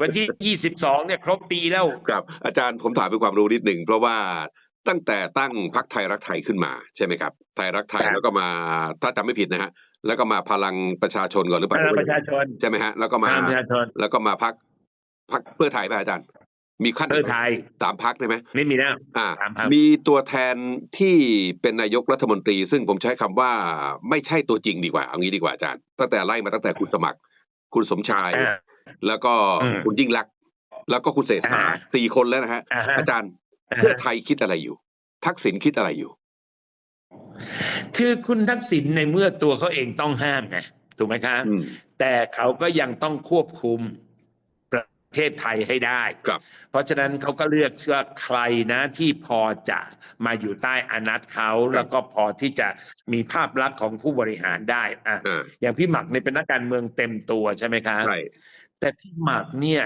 วันที่ 22 เนี่ยครบปีแล้ว ครับ อาจารย์ผมถามเป็นความรู้นิดหนึ่งเพราะว่าตั้งแต่ตั้งพรรคไทยรักไทยขึ้นมาใช่ไหมครับ ไทยรักไทยครับแล้วก็มาถ้าจำไม่ผิดนะฮะแล้วก็มาพลังประชาชนก่อนหรือเปพล่าลังประชาชนใช่ไหมฮะแล้วก็พมาลังประชาชนแล้วก็มาพักพักเพื่อไทยป่ะอาจารย์ มีขั้นเพื่อไทยสามพักใช่ไหมไม่มีแล้วอ่าสามพรรคมีตัวแทนที่เป็นนายกรัฐมนตรี ซึ่งผมใช้คำว่าไม่ใช่ตัวจริงดีกว่าเอางี้ดีกว่าอาจารย์ ตั้งแต่ไล่มาตั้งแต่คุณสมัคร คุณสมชายอ่าแล้วก็อืมคุณยิ่งลักษณ์แล้วก็คุณเศรษฐาอ่าสี่คนแล้วนะฮะอ่าฮะอาจารย์อ่าเพื่อฮะไทยคิดอะไรอยู่ ทักษิณคิดอะไรอยู่ คือคุณทักษิณในเมื่อตัวเขาเองต้องห้ามไงถูกไหมครับอืมแต่เขาก็ยังต้องควบคุมประ เทศไทยให้ได้ครับเพราะฉะนั้นเขาก็เลือกเชื่อใครนะที่พอจะมาอยู่ใต้อานัตเขาแล้วก็พอที่จะมีภาพลักษณ์ของผู้บริหารได้อะอ่าอย่างพี่หมักเนี่ยเป็นนักการเมืองเต็มตัวใช่ไหมครับใช่แต่พี่หมักเนี่ย